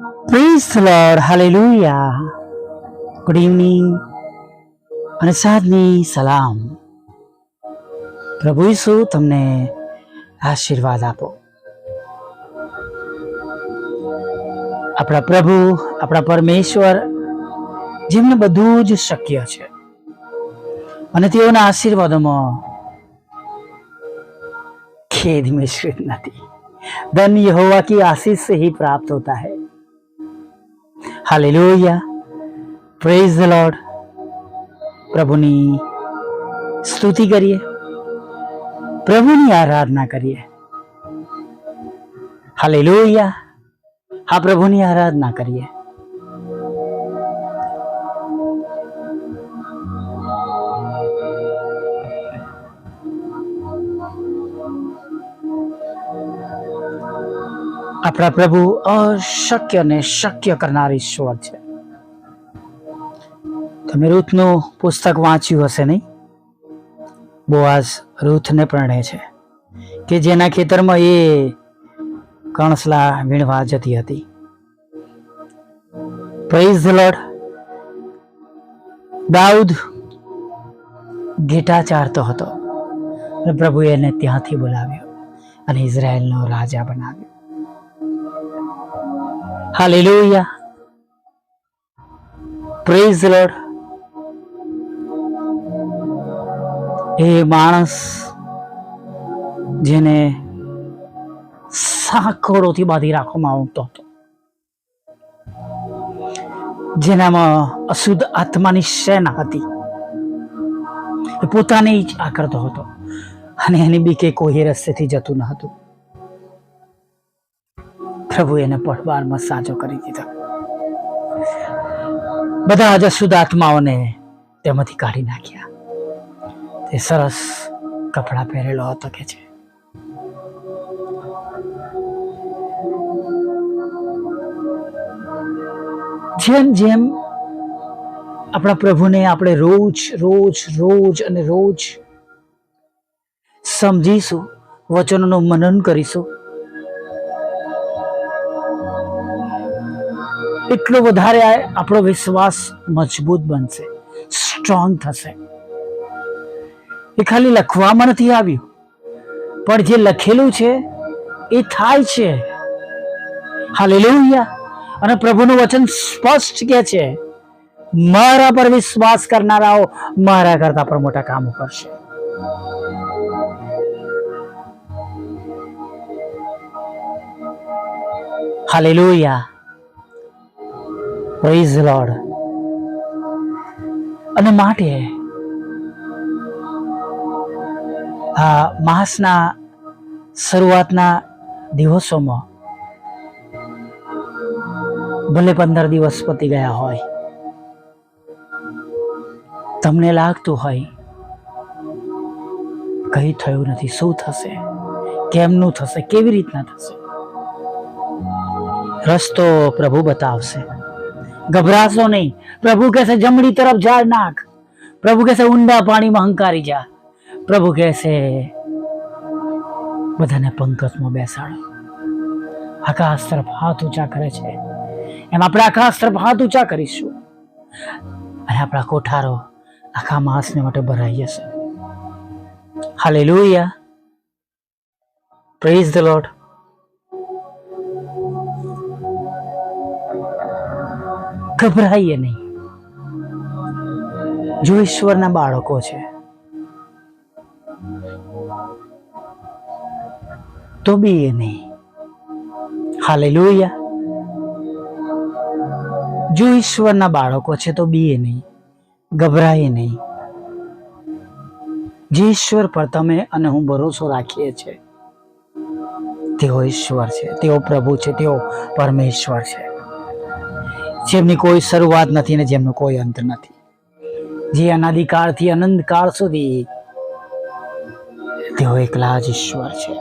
Praise lord hallelujah good evening અને સાંજની સલામ. પ્રભુ ઈસુ તમને આશીર્વાદ આપો. આપણા પ્રભુ, આપણા પરમેશ્વર જેમને બધું જ શક્ય છે. અને તેઓના આશીર્વાદોમાં ખેદ મિશ્રિત નથી. ધન યહોવા કી આશીષ હી પ્રાપ્ત હોતા હૈ. હાલેલુયા પ્રેઝ ધ લોર્ડ પ્રભુની સ્તુતિ કરીએ. પ્રભુની આરાધના કરીએ. હાલેલુયા હા, પ્રભુની આરાધના કરીએ. આપણા પ્રભુ અશક્યને શક્ય કરનાર ઈશ્વર છે. તમે રૂથનું પુસ્તક વાંચ્યું હશે નહીં? બોઆઝ રૂથને પરણે છે કે જેના ખેતરમાં એ કણસલા વીણવા જતી હતી. પ્રેઝ લોર્ડ દાઉદ ઘેટા ચારતો હતો પ્રભુએ એને ત્યાંથી બોલાવ્યો અને ઇઝરાયલનો રાજા બનાવ્યો. હાલેલુયા પ્રેઝ લોર્ડ એ માણસ જેને સાંકળોથી બાંધી રાખવામાં આવતો હતો. જેનામાં અશુદ્ધ આત્માની સેના હતી. એ પોતાને જ આ કરતો હતો. અને એની બીકે કોઈ રસ્તેથી જતું ન હતું. પ્રભુ એને પડવારમાં સાજો કરી દીધો. બધા જ અશુદ્ધ આત્માઓને તેમાંથી કાઢી નાખ્યા. તે સરસ કપડાં પહેરેલો હતો કે છે. જેમ જેમ આપણા પ્રભુને આપણે રોજ રોજ રોજ અને રોજ સમજીશું, વચનોનું મનન કરીશું એટલો વધારે આપણો વિશ્વાસ મજબૂત બનશે સ્ટ્રોંગ થશે. એ ખાલી લખવામાં નથી આવ્યું, પણ જે લખેલું છે, એ થાય છે. હાલેલુયા અને પ્રભુનું વચન સ્પષ્ટ કે છે, મારા પર વિશ્વાસ કરનારાઓ મારા કરતા પણ મોટા કામો કરશે. હાલેલુયા પ્રેઝ લોર્ડ અને માટે, આ માસના શરૂઆતના દિવસોમાં ભલે પંદર દિવસ પતી ગયા હોય, તમને લાગતું હોય, કઈ થયું નથી, શું થશે, કેમનું થશે, કેવી રીતના થશે, રસ્તો પ્રભુ બતાવશે. ગભરાશો નહીં. પ્રભુ કહેશે, જમણી તરફ ઝાડ નાખ. પ્રભુ કહેશે, ઊંડા પાણીમાં હંકારી જા. પ્રભુ કહેશે, બધાને પંકજમાં બેસાડો. આકાશ તરફ હાથ ઊંચા કરે છે. એમ આપણે આકાશ તરફ હાથ ઊંચા કરીશું. અને આપણા કોઠારો આખા માસને માટે ભરાઈ જશે. હાલેલુયા પ્રેઝ ધ લોર્ડ ગભરાઈએ નહીં. જો ઈશ્વરના બાળકો છે, તો બી એ નહીં. હાલેલુયા. જો ઈશ્વરના બાળકો છે, તો બી એ નહીં. ગભરાઈએ નહીં. જે ઈશ્વર પર તમે અને હું ભરોસો રાખીએ છીએ, તેઓ ઈશ્વર છે, તેઓ પ્રભુ છે, તેઓ પરમેશ્વર છે. જેમની કોઈ શરૂઆત નથી ને જેમનો કોઈ અંત નથી જે અનાદિકાળથી અનંતકાળ સુધી તેઓ એકલા જ ઈશ્વર છે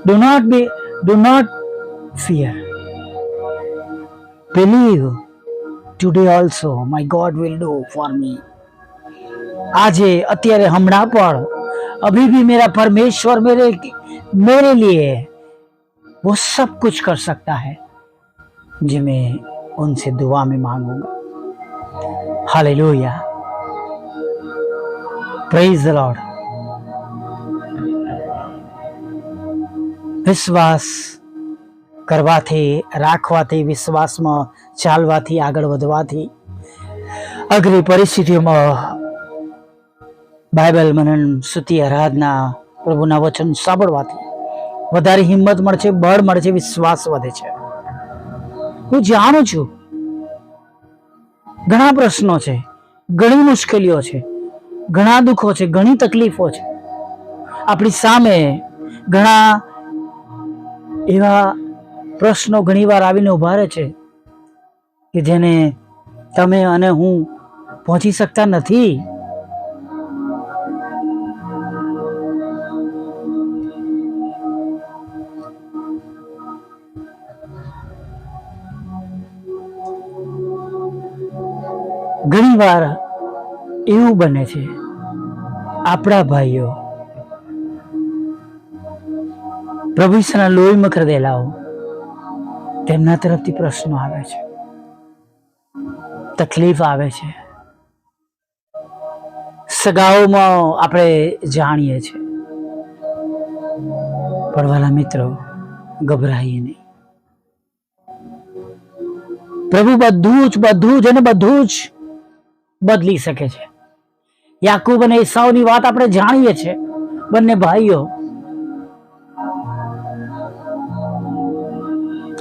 do not be do not fear believe today also my God will do for me આજે અત્યારે હમણાં પણ अभी भी मेरा परमेश्वर मेरे मेरे लिए वो सब कुछ कर सकता है जो मैं उनसे दुआ में मांगूंगा हालेलुया પ્રેઝ ધ લોર્ડ વિશ્વાસ કરવાથી રાખવાથી વિશ્વાસમાં ચાલવાથી આગળ વધવાથી અઘરી પરિસ્થિતિઓમાં બાઇબલ મનન સ્તુતિ આરાધના પ્રભુના વચન સાંભળવાથી વધારે હિંમત મળશે બળ મળશે વિશ્વાસ વધે છે હું જાણું છું. ઘણા પ્રશ્નો છે, ઘણી મુશ્કેલીઓ છે, ઘણા દુઃખો છે, ઘણી તકલીફો છે. આપણી સામે ઘણા એવા પ્રશ્નો ઘણીવાર આવીને ઊભા રહે છે કે જેને તમે અને હું પહોંચી શકતા નથી. ઘણીવાર એવું બને છે. આપણા ભાઈઓ પ્રભુ ઈસુના લોહીમાં ખરીદેલાઓ, તેમના તરફથી પ્રશ્નો આવે છે. તકલીફ આવે છે. સગાઓમાં આપણે જાણીએ છીએ પડવાલા મિત્રો, ગભરાઈએ નહીં. પ્રભુ બધું જ બધું જ અને બધું જ બદલી શકે છે. યાકુબ અને ઈસાઓની વાત આપણે જાણીએ છીએ. બંને ભાઈઓ.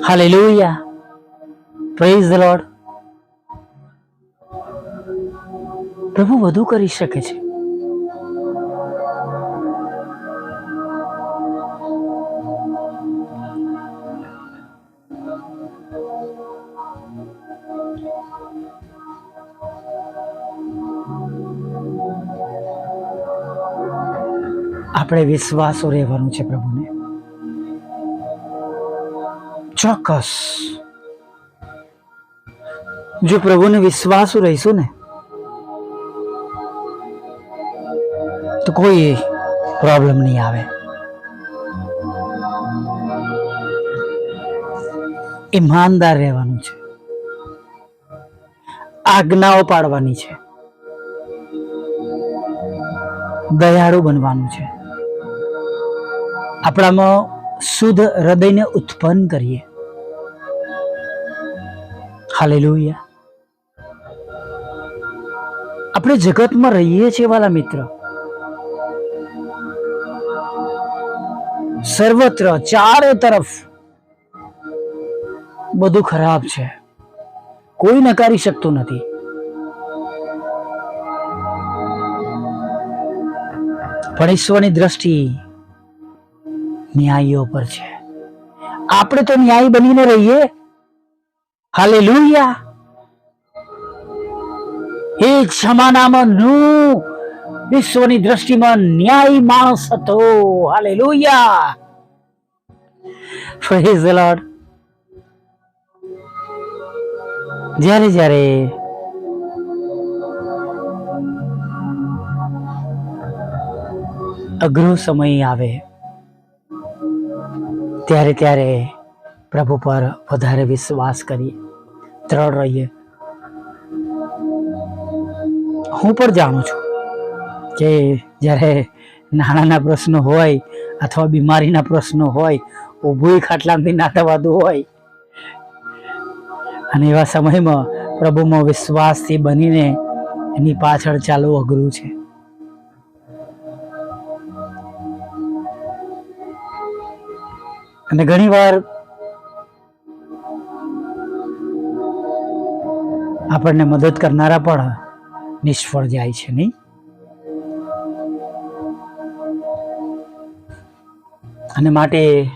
હાલેલુયા. પ્રેઝ ધ લોર્ડ પ્રભુ વધુ કરી શકે છે. આપણે વિશ્વાસો રહેવાનું છે પ્રભુને. ચોક્કસ. જો પ્રભુને વિશ્વાસો રહીશું ને, તો કોઈ પ્રોબ્લેમ નહીં આવે. ઈમાનદાર રહેવાનું છે. આજ્ઞાઓ પાડવાની છે. દયાળુ બનવાનું છે. આપણામાં શુદ્ધ હૃદયને ઉત્પન્ન કરીએ. હાલેલુયા. આપણે જગતમાં રહીએ છીએ વાલા મિત્ર. સર્વત્ર, ચારે તરફ બધું ખરાબ છે. કોઈ નકારી શકતું નથી. પણ ઈશ્વરની દ્રષ્ટિ ન્યાયીઓ પર છે. આપણે તો ન્યાયી બનીને રહીએ. હાલે એ જમાનામાં નું વિશ્વની દ્રષ્ટિમાં ન્યાયી માણસ હતો. હાલે લુયા જ્યારે જ્યારે અઘરો સમય આવે ત્યારે ત્યારે પ્રભુ પર વધારે વિશ્વાસ કરીએ દ્રઢ રહીએ. હું પણ જાણું છું કે જ્યારે નાણાંના પ્રશ્નો હોય અથવા બીમારીના પ્રશ્નો હોય ઊભું ખાટલામાંથી ના થવાતું હોય, અને એવા સમયમાં પ્રભુમાં વિશ્વાસથી બનીને એની પાછળ ચાલવું અઘરું છે. અને ઘણીવાર આપણને મદદ કરનારા પણ નિષ્ફળ જાય છે, નહીં? અને માટે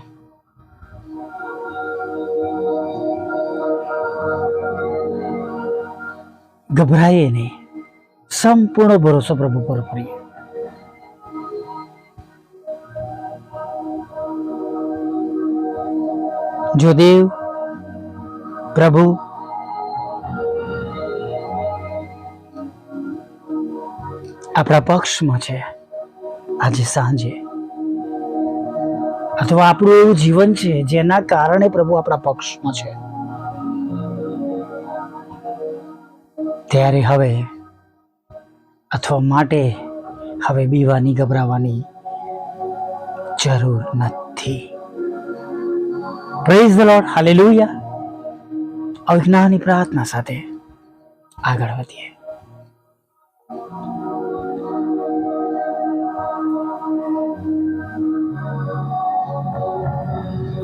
ગભરાઈએ નહીં. સંપૂર્ણ ભરોસો પ્રભુ પર કરીએ. જો દેવ પ્રભુ. આપણા પક્ષમાં છે. આજે સાંજે. અથવા આપણું એવું જીવન છે, જેના કારણે પ્રભુ આપણા પક્ષમાં છે. ત્યારે હવે અથવા માટે હવે બીવાની ગભરાવાની જરૂર નથી. પ્રેઝ ધ લોર્ડ હાલેલુયા અજ્ઞાની પ્રાર્થના સાથે આગળ વધીએ.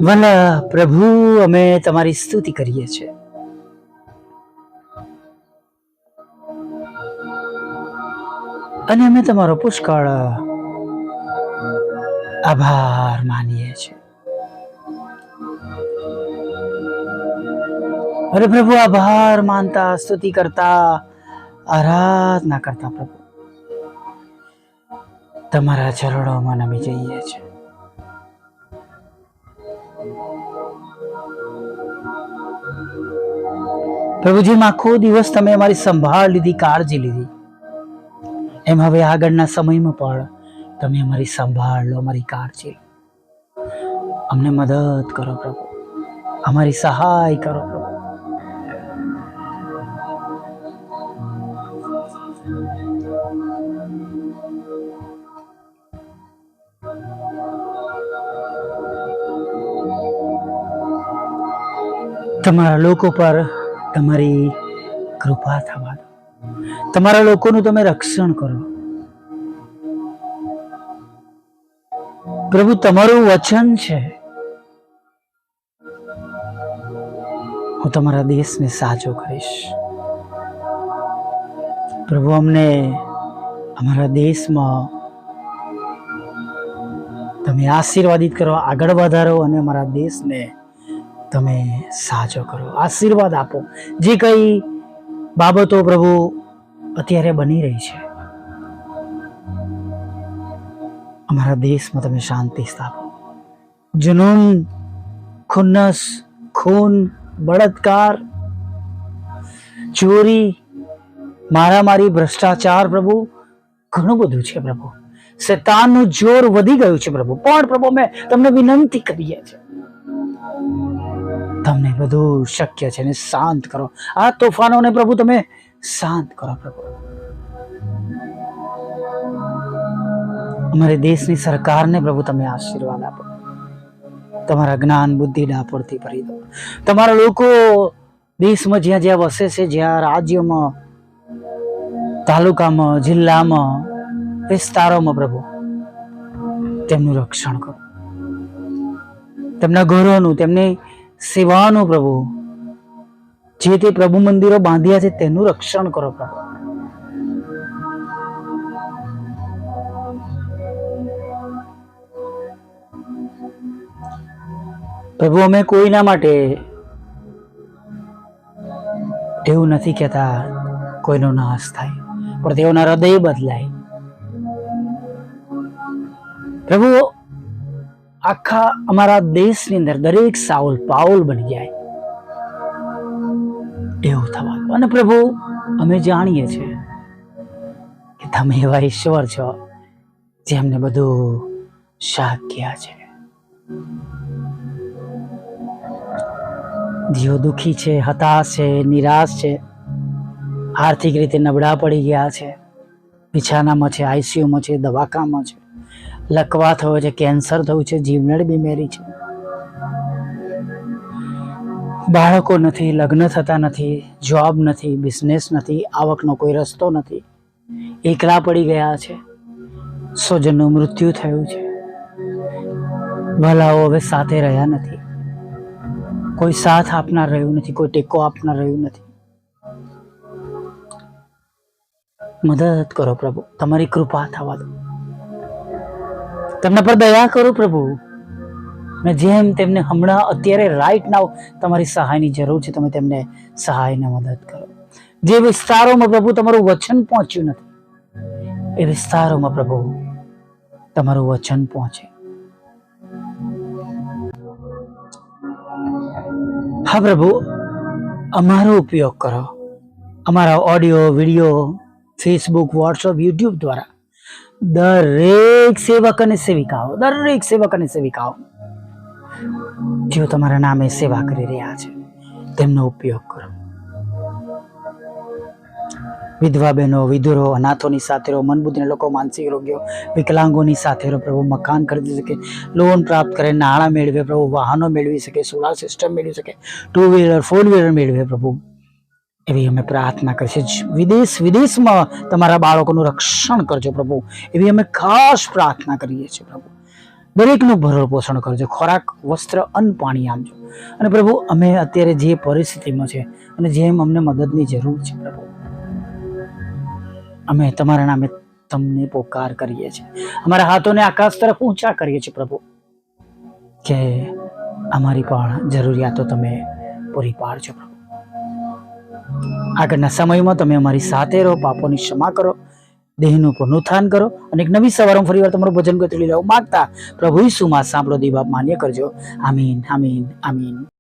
વલ્લા પ્રભુ, અમે તમારી સ્તુતિ કરીએ છીએ. અને અમે તમારો પુષ્કળ આભાર માનીએ છીએ. અરે પ્રભુ, આભાર માનતા, સ્તુતિ કરતા, આરાધના કરતા પ્રભુ. તમારા ચરણોમાં નમી જઈએ છીએ. પ્રભુજી આખો દિવસ તમે અમારી સંભાળ લીધી, કાળજી લીધી, એમ હવે આગળના સમયમાં પણ તમે અમારી સંભાળ લો, અમારી કાળજી અમને મદદ કરો પ્રભુ. અમારી સહાય કરો પ્રભુ. તમારા લોકો પર તમારી કૃપા થવા દો. તમારા લોકોનું તમે રક્ષણ કરો. પ્રભુ, તમારું વચન છે. હું તમારા દેશને સાજો કરીશ. પ્રભુ, અમને અમારા દેશમાં તમે આશીર્વાદિત કરો, આગળ વધારો અને અમારા દેશને તમે સાજો કરો, આશીર્વાદ આપો. જે કઈ બાબતો પ્રભુ અત્યારે બની રહી છે, અમારા દેશમાં તમે શાંતિ સ્થાપો. જુનૂન ખુન્નસ, ખૂન, બળાત્કાર, ચોરી, મારામારી, ભ્રષ્ટાચાર પ્રભુ, ઘણું બધું છે પ્રભુ. શેતાનનું જોર વધી ગયું છે પ્રભુ. પણ પ્રભુ, અમે તમને વિનંતી કરીએ છીએ. તમને બધું શક્ય છે ને શાંત કરો. આ તોફાનોને પ્રભુ તમે શાંત કરો પ્રભુ. અમારી દેશની સરકારને પ્રભુ તમે આશીર્વાદ આપો. તમારા જ્ઞાન, બુદ્ધિ ડાપોરથી ભરી દો. તમારા લોકો દેશમાં જ્યાં જ્યાં વસે છે, જ્યાં રાજ્યમાં, તાલુકામાં, જિલ્લામાં, વિસ્તારોમાં પ્રભુ, તેમનું રક્ષણ કરો. તેમના ઘરોનું, તેમની સેવાનું પ્રભુ. જે તે પ્રભુ મંદિરો બાંધ્યા છે તેનું રક્ષણ કરો પ્રભુ. પ્રભુ, અમે કોઈના માટે એવું નથી કહેતા કોઈનો નાશ થાય, પણ તેઓના હૃદય બદલાય. પ્રભુ આખા અમારા દેશની અંદર દરેક સાઉલ પાઉલ બની જાય. એવું થવાનું. અને પ્રભુ, અમે જાણીએ છીએ કે તમે એવા ઈશ્વર છો જેમને બધું શાક્ય છે. જીવો દુઃખી છે, હતાશ છે, નિરાશ છે, આર્થિક રીતે નબળા પડી ગયા છે, બિછાનામાં છે, આઈસીયુમાં છે દવાખામાં છે. લકવા થયો છે, કેન્સર થયું છે જીવનડ બીમારી છે. બાળકો નથી, લગ્ન થતા નથી, જોબ નથી, બિઝનેસ નથી, આવકનો કોઈ રસ્તો નથી. એકલા પડી ગયા છે. સ્વજનનું મૃત્યુ થયું છે. ભલાઓ હવે સાથે રહ્યા નથી. કોઈ સાથ આપનાર રહ્યું નથી, કોઈ ટેકો આપનાર રહ્યું નથી. મદદ કરો પ્રભુ, તમારી કૃપા થવા દો. તેમના પર દયા કરો પ્રભુ. અને જેમ તેમને હમણાં અત્યારે રાઈટ નાવ તમારી સહાયની જરૂર છે, તમે તેમને સહાયને મદદ કરો. જે વિસ્તારોમાં પ્રભુ તમારું વચન પહોંચ્યું નથી, એ વિસ્તારોમાં પ્રભુ તમારું વચન પહોંચે. હા પ્રભુ, અમારો ઉપયોગ કરો. અમારા audio video Facebook WhatsApp YouTube દ્વારા દરેક સેવક અને સેવિકાઓ, દરેક સેવક અને સેવિકાઓ, જેઓ તમારા નામે સેવા કરી રહ્યા છે, તેમનો ઉપયોગ કરો. વિધવા બહેનો, વિધુરો, અનાથોની સાથે રહો, મનબુદ્ધિને લોકો, માનસિક રોગીઓ, વિકલાંગોની સાથે રહો, પ્રભુ મકાન ખરીદી શકે લોન પ્રાપ્ત કરે, નાણાં મેળવે, પ્રભુ વાહનો મેળવી શકે સોલાર સિસ્ટમ મેળવી શકે ટુ વ્હીલર ફોર વ્હીલર મેળવે, પ્રભુ. એવી અમે પ્રાર્થના કરીએ છીએ. વિદેશ, વિદેશમાં તમારા બાળકોનું રક્ષણ કરજો પ્રભુ. એવી અમે ખાસ પ્રાર્થના કરીએ છીએ પ્રભુ. દરેકનું ભરણ પોષણ કરજો. ખોરાક, વસ્ત્ર, અન્ન, પાણી આપજો. અને પ્રભુ, અમે અત્યારે જે પરિસ્થિતિમાં છે અને જેમ અમને મદદની જરૂર છે પ્રભુ, અમે તમારા નામે તમને પોકાર કરીએ છીએ. અમારા હાથોને આકાશ તરફ ઊંચા કરીએ છીએ પ્રભુ. કે અમારી પણ જરૂરિયાતો તમે પૂરી પાડજો પ્રભુ. આગળના સમયમાં તમે અમારી સાથે રહો પાપોની ક્ષમા કરો, દેહનું પુનરુત્થાન કરો અને એક નવી સવારમાં ફરીવાર તમારું ભજન ગતિ લેવા. માંગતા પ્રભુ ઈસુમાં સાંભળો દીવા માન્ય કરજો. આમીન આમીન આમીન.